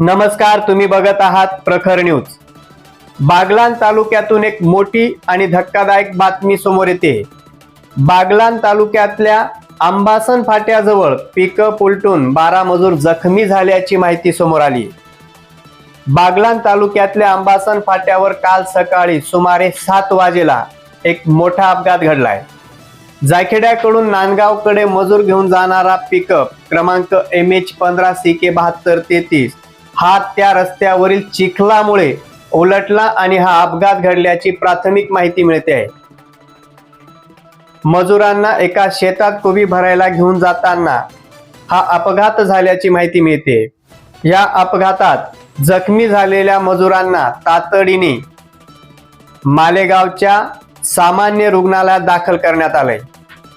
नमस्कार तुम्ही बघत आहात प्रखर न्यूज. बागलान तालुक्यातून एक मोठी आणि धक्कादायक बातमी समोर येते. बागलान तालुक्यातल्या आंबासन फाट्याजवळ पिकअप उलटून बारा मजूर जखमी झाल्याची माहिती समोर आली. बागलान तालुक्यातल्या आंबासन फाट्यावर काल सकाळी सुमारे सात वाजेला एक मोठा अपघात घडलाय. जायखेड्याकडून नांदगावकडे मजूर घेऊन जाणारा पिकअप क्रमांक एम एच पंधरा सी के बहात्तर तेहतीस हा त्या रस्त्यावरील चिखलामुळे उलटला आणि हा अपघात घडल्याची प्राथमिक माहिती मिळते. आहे मजुरांना एका शेतात कोबी भरायला घेऊन जाताना हा अपघात झाल्याची माहिती मिळते. या अपघातात जखमी झालेल्या मजुरांना तातडीने मालेगावच्या सामान्य रुग्णालयात दाखल करण्यात आलंय.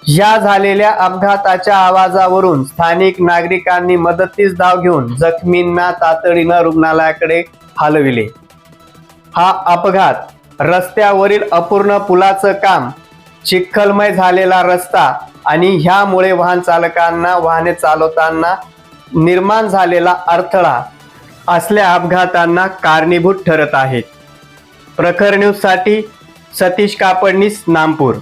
या झालेल्या अपघाताच्या आवाजावरून स्थानिक नागरिकांनी मदतीस धाव घेऊन जखमींना तातडीनं रुग्णालयाकडे हलविले. हा अपघात रस्त्यावरील अपूर्ण पुलाचं काम चिखलमय झालेला रस्ता आणि ह्यामुळे वाहन चालकांना वाहने चालवताना निर्माण झालेला अडथळा असल्या अपघातांना कारणीभूत ठरत आहेत. प्रखर न्यूजसाठी सतीश कापडनीस नामपूर.